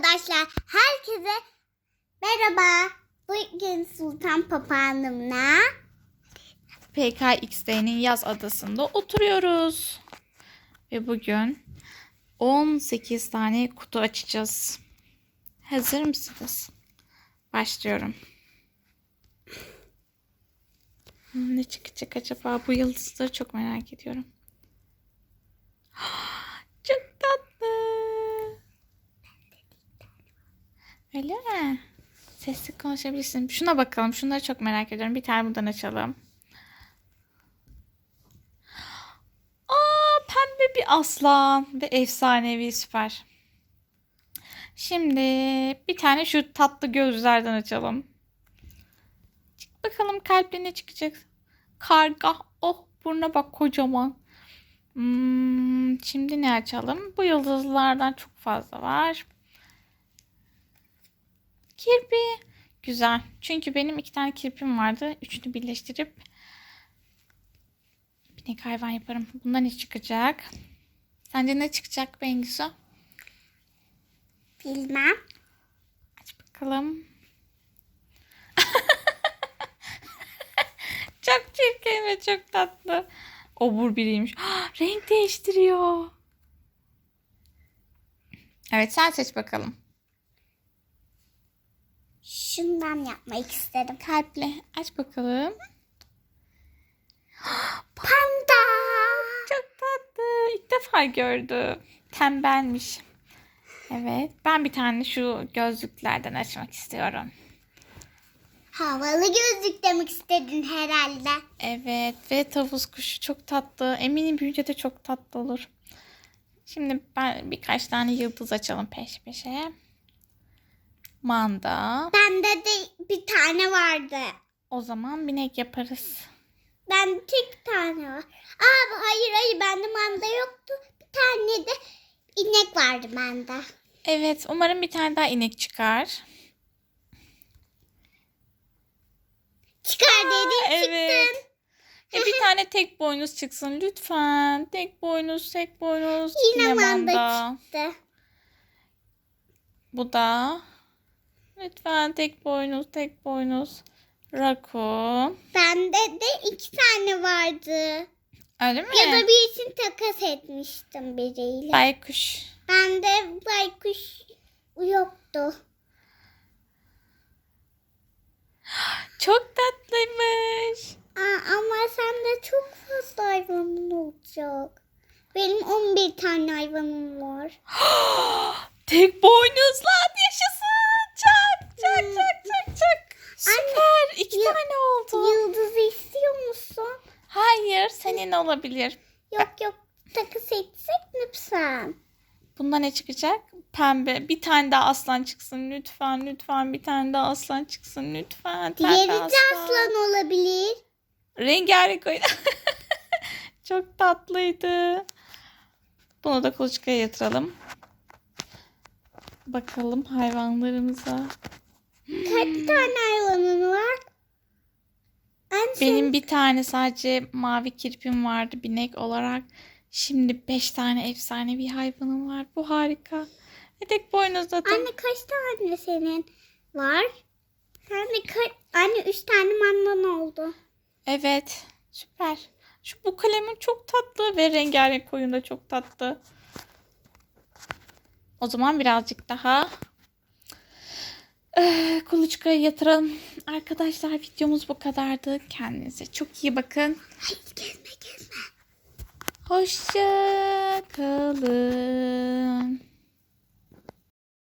arkadaşlar. Herkese merhaba. Bugün Sultan Papağanımla PKXD'nin yaz adasında oturuyoruz. Ve bugün 18 tane kutu açacağız. Hazır mısınız? Başlıyorum. Ne çıkacak acaba? Bu yıldızları çok merak ediyorum. Çok tatlı. Öyle mi? Sesli konuşabilirsin. Şuna bakalım. Şunları çok merak ediyorum. Bir tane buradan açalım. Aa, pembe bir aslan ve efsanevi süper. Şimdi bir tane şu tatlı gözlerden açalım. Çık bakalım kalple ne çıkacak? Karga. Oh buruna bak kocaman. Hmm, şimdi ne açalım? Bu yıldızlardan çok fazla var. Kirpi. Güzel. Çünkü benim iki tane kirpim vardı. Üçünü birleştirip binek hayvan yaparım. Bundan ne çıkacak? Sence ne çıkacak Bengisu? bilmem. Aç bakalım. çok çirkin ve çok tatlı. Obur biriymiş. Renk değiştiriyor. Evet sen seç bakalım. Şundan yapmak istedim. Kalple aç bakalım. Panda. Çok tatlı. İlk defa gördüm. Tembelmiş. Evet. Ben bir tane şu gözlüklerden açmak istiyorum. Havalı gözlük demek istedin herhalde. Evet ve tavus kuşu çok tatlı. Eminim büyüyünce de çok tatlı olur. Şimdi ben birkaç tane yıldız açalım peş peşe. Manda. Bende de bir tane vardı. O zaman binek yaparız. Ben tek tane var. Aa hayır hayır bende manda yoktu. Bir tane de inek vardı bende. Evet umarım bir tane daha inek çıkar. Çıkar dedin Evet. çıktın. Ya bir tane tek boynuz çıksın lütfen. Tek boynuz, tek boynuz. Yine manda çıktı. Bu da. Lütfen tek boynuz, tek boynuz. Rakun. Bende de iki tane vardı. Öyle mi? Ya da birisini takas etmiştim biriyle. Baykuş. Bende baykuş yoktu. Çok tatlıymış. Aa, ama sende çok fazla hayvanın olacak. Benim 11 tane hayvanım var. tek boynuzlar yaşasın. Çak çak çak çak. Süper. İki yı- tane oldu. Yıldızı istiyor musun? Hayır senin olabilir. Yok yok takas etsek lütfen. Bunda ne çıkacak? Pembe. Bir tane daha aslan çıksın lütfen. Lütfen bir tane daha aslan çıksın lütfen. Diğeri de aslan olabilir. Rengarenk oyun. Çok tatlıydı. Bunu da kuluçkaya yatıralım. Bakalım hayvanlarımıza. Kaç tane hayvanın var? En son Benim bir tane sadece mavi kirpim vardı binek olarak. Şimdi beş tane efsanevi hayvanım var. Bu harika. Ve tek boynuzda da. Anne kaç tane senin var? Anne kaç? Anne üç tane mandan oldu. Evet. Süper. Şu bu kalemin çok tatlı ve rengarenk koyun da çok tatlı. O zaman birazcık daha eee, kuluçkaya yatıralım. Arkadaşlar videomuz bu kadardı. Kendinize çok iyi bakın. Hayır gezme gezme. Hoşça kalın.